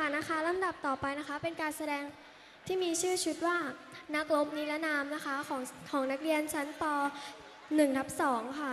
ค่ะนะคะลำดับต่อไปนะคะเป็นการแสดงที่มีชื่อชุดว่านักลบนิรนามนะคะของของนักเรียนชั้นป .1 ทับ2ค่ะ